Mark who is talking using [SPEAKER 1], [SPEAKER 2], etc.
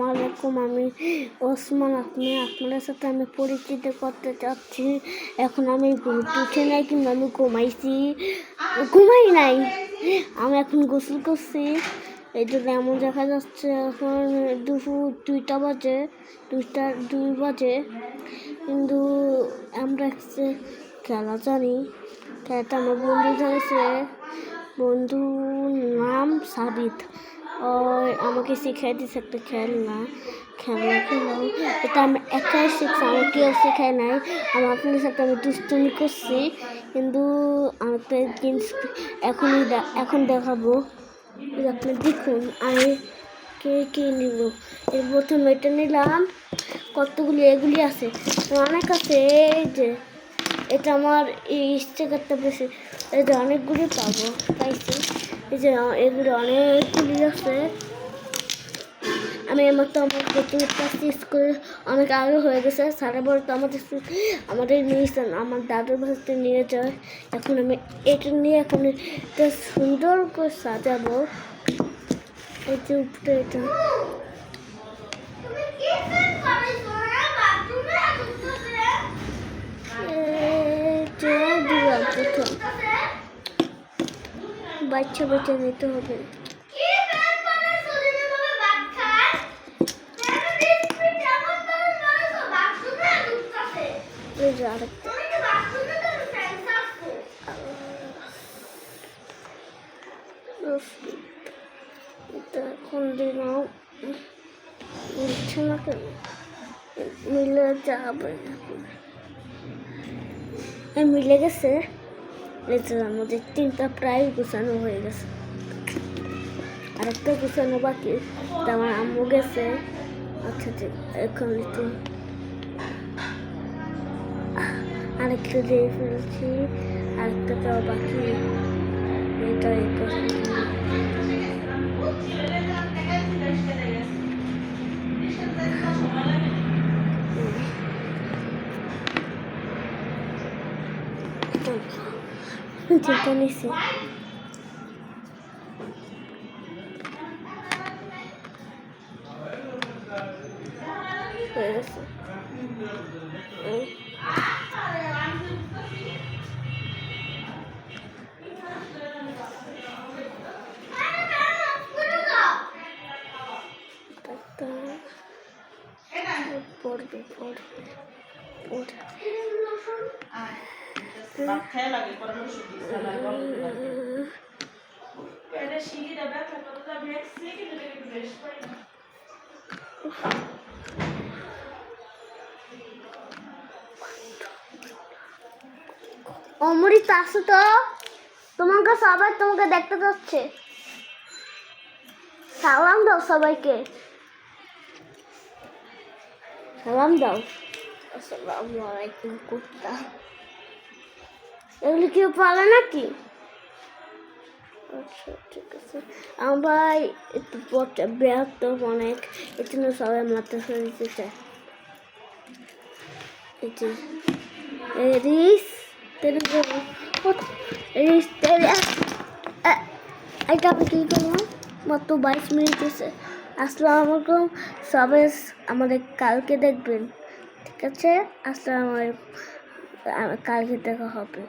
[SPEAKER 1] আসসালামু আলাইকুম আমি ওসমান। আপনি আপনাদের সাথে আমি পরিচিত করতে চাচ্ছি। এখন আমি উঠে নাই, কিন্তু আমি ঘুমাইছি। ঘুমাই নাই। আমি এখন গোসল করছি। এই জন্য এমন দেখা যাচ্ছে এখন দুপুর দুইটা বাজে, দুইটা দুই বাজে। কিন্তু আমরা হচ্ছে খেলা জানি। খেলাটা আমার বন্ধু জানিয়েছে বন্ধুর নাম সাবিত। ওর আমাকে শিখাই দিয়েছে একটা খেলনা খেলনা খেলা এটা আমি একাই শিখছি আমার কেউ শেখায় নাই আমার আপনাদের সাথে আমি দুষ্টুমি করছি কিন্তু আমার তো জিনিস এখনই এখন দেখাবো আপনি দেখুন আমি কে কে নিব এর প্রথমে এটা নিলাম কতগুলি এগুলি আছে অনেক আছে এই যে এটা আমার এই স্টিকারটা বেশি এই যে অনেকগুলি পাবো পাইছি এই যে এগুলো অনেকগুলি আছে। আমি আমার তো আমার প্রথমে স্কুল অনেক আগে হয়ে গেছে। সারা বড় তো আমাদের স্কুল- আমাদের নিয়ে আমার দাদুর বাসাতে নিয়ে যায়। এখন আমি এটা নিয়ে এখন সুন্দর করে সাজাবো। এই যে উপরে এটা। বাচ্চা বাচ্চা নিতে হবে। এখন দিলাম মিলছে না কেন? মিলে যাবে এই মিলে গেছে। এই আমাদের তিনটা প্রায় গুছানো হয়ে গেছে। আরেকটা গুছানো বাকি আমার আম্মু গেছে। আচ্ছা ঠিক, এখন একটু আরেকটা দিয়ে ফেলছি, আরেকটা তো বাকি। এটা এই করছি। যেটা নিছি হয়ে গেছে এই। একটা পড়বে পড়বে অমৃত আসো তো। তোমাকে সবাই তোমাকে দেখতে যাচ্ছে। সালাম দাও সবাইকে। সালাম দাও। আসসালামু আলাইকুম কুত্তা এগুলি কেউ পালে নাকি? আচ্ছা ঠিক আছে। আমরা একটু অনেক। এর জন্য সবাই মাথা সরে দিতে রিস এটা আমি করব? মাত্র বাইশ মিনিট এসে আসসালামু আলাইকুম। সবাই আমাদের কালকে দেখবেন। ঠিক আছে? আসসালামু আলাইকুম। কালকে দেখা হবে।